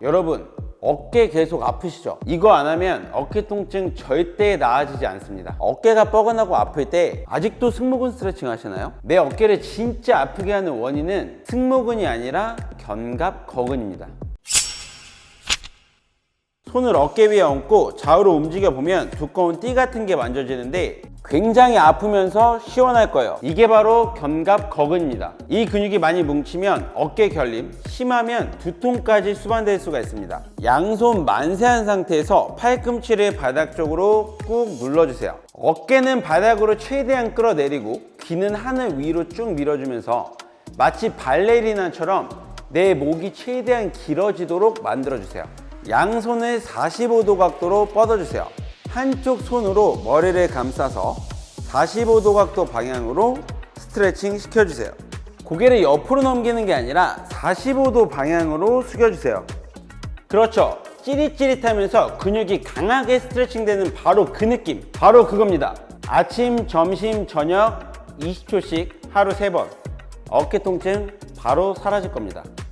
여러분 어깨 계속 아프시죠? 이거 안 하면 어깨 통증 절대 나아지지 않습니다. 어깨가 뻐근하고 아플 때 아직도 승모근 스트레칭 하시나요? 내 어깨를 진짜 아프게 하는 원인은 승모근이 아니라 견갑 거근입니다. 손을 어깨 위에 얹고 좌우로 움직여 보면 두꺼운 띠 같은 게 만져지는데 굉장히 아프면서 시원할 거예요. 이게 바로 견갑 거근입니다. 이 근육이 많이 뭉치면 어깨 결림, 심하면 두통까지 수반될 수가 있습니다. 양손 만세한 상태에서 팔꿈치를 바닥 쪽으로 꾹 눌러주세요. 어깨는 바닥으로 최대한 끌어내리고 귀는 하늘 위로 쭉 밀어주면서 마치 발레리나처럼 내 목이 최대한 길어지도록 만들어주세요. 양손을 45도 각도로 뻗어주세요. 한쪽 손으로 머리를 감싸서 45도 각도 방향으로 스트레칭 시켜주세요. 고개를 옆으로 넘기는 게 아니라 45도 방향으로 숙여주세요. 그렇죠. 찌릿찌릿하면서 근육이 강하게 스트레칭 되는 바로 그 느낌. 바로 그겁니다. 아침, 점심, 저녁 20초씩 하루 3번. 어깨 통증 바로 사라질 겁니다.